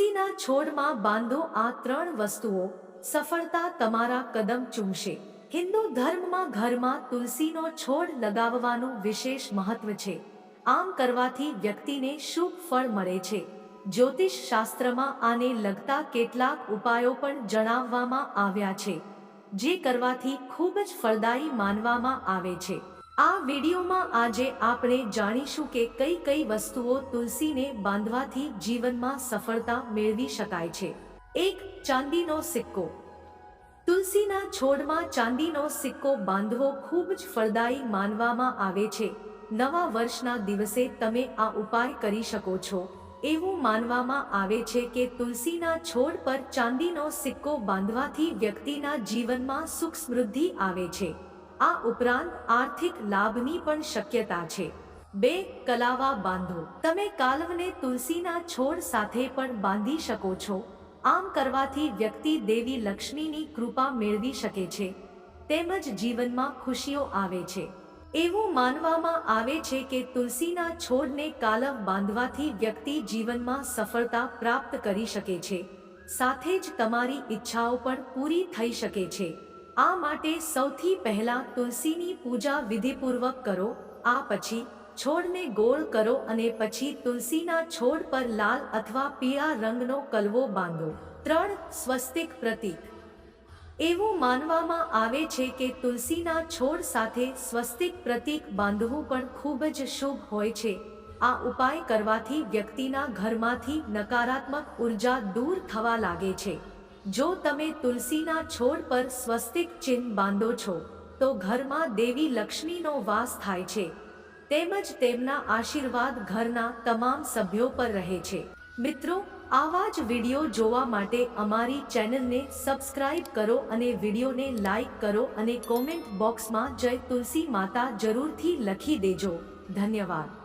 તુલસીના છોડમાં બાંધો આ ત્રણ વસ્તુઓ, સફળતા તમારા કદમ ચૂમશે. હિન્દુ ધર્મમાં ઘરમાં તુલસીનો છોડ લગાવવાનું વિશેષ મહત્વ છે. આમ કરવાથી વ્યક્તિને શુભ ફળ મળે છે. જ્યોતિષ શાસ્ત્રમાં આને લગતા કેટલાક ઉપાયો પણ જણાવવામાં આવ્યા છે, જે કરવાથી ખૂબ જ ફળદાયી માનવામાં આવે છે. આ વિડીયોમાં આજે આપણે જાણીશું કે કઈ કઈ વસ્તુઓ તુલસીને બાંધવાથી જીવનમાં સફળતા મેળવી શકાય છે. એક, ચાંદીનો સિક્કો. તુલસીના છોડમાં ચાંદીનો સિક્કો બાંધવો ખૂબ જ ફળદાયી માનવામાં આવે છે. નવા વર્ષના દિવસે તમે આ ઉપાય કરી શકો છો. એવું માનવામાં આવે છે કે તુલસીના છોડ પર ચાંદીનો સિક્કો બાંધવાથી વ્યક્તિના જીવનમાં સુખ સમૃદ્ધિ આવે છે. આ ઉપરાંત આર્થિક લાભની પણ શક્યતા છે. બે, કલાવા બાંધો. તમે કાલવને તુલસીના છોડ સાથે પણ બાંધી શકો છો. આમ કરવાથી વ્યક્તિ દેવી લક્ષ્મીની કૃપા મેળવી શકે છે. તેમજ જીવનમાં ખુશીઓ આવે છે. એવું માનવામાં આવે છે કે તુલસીના છોડને કાલવ બાંધવાથી વ્યક્તિ જીવનમાં સફળતા પ્રાપ્ત કરી શકે છે. સાથે જ તમારી ઈચ્છાઓ પણ પૂરી થઈ શકે છે. આ માટે સૌથી પહેલા તુલસીની પૂજા વિધિપૂર્વક કરો, આ પછી છોડને ગોળ કરો અને પછી તુલસીના છોડ પર લાલ અથવા પીળા રંગનો કલવો બાંધો. ત્રણ સ્વસ્તિક પ્રતીક. એવું માનવામાં આવે છે કે તુલસીના છોડ સાથે સ્વસ્તિક પ્રતીક બાંધવું પણ ખૂબ જ શુભ હોય છે. આ ઉપાય કરવાથી વ્યક્તિના ઘરમાંથી નકારાત્મક ઊર્જા દૂર થવા લાગે છે. જો તમે તુલસીના છોડ પર સ્વસ્તિક ચિહ્ન બાંધો છો, તો ઘરમાં દેવી લક્ષ્મીનો વાસ થાય છે. તેમજ તેમના આશીર્વાદ ઘરના તમામ સભ્યો પર રહે છે. મિત્રો, આવા જ વીડિયો જોવા માટે અમારી ચેનલને સબસ્ક્રાઇબ કરો અને વિડીયોને લાઈક કરો અને કોમેન્ટ બોક્સમાં જય તુલસી માતા જરૂરથી લખી દેજો. ધન્યવાદ.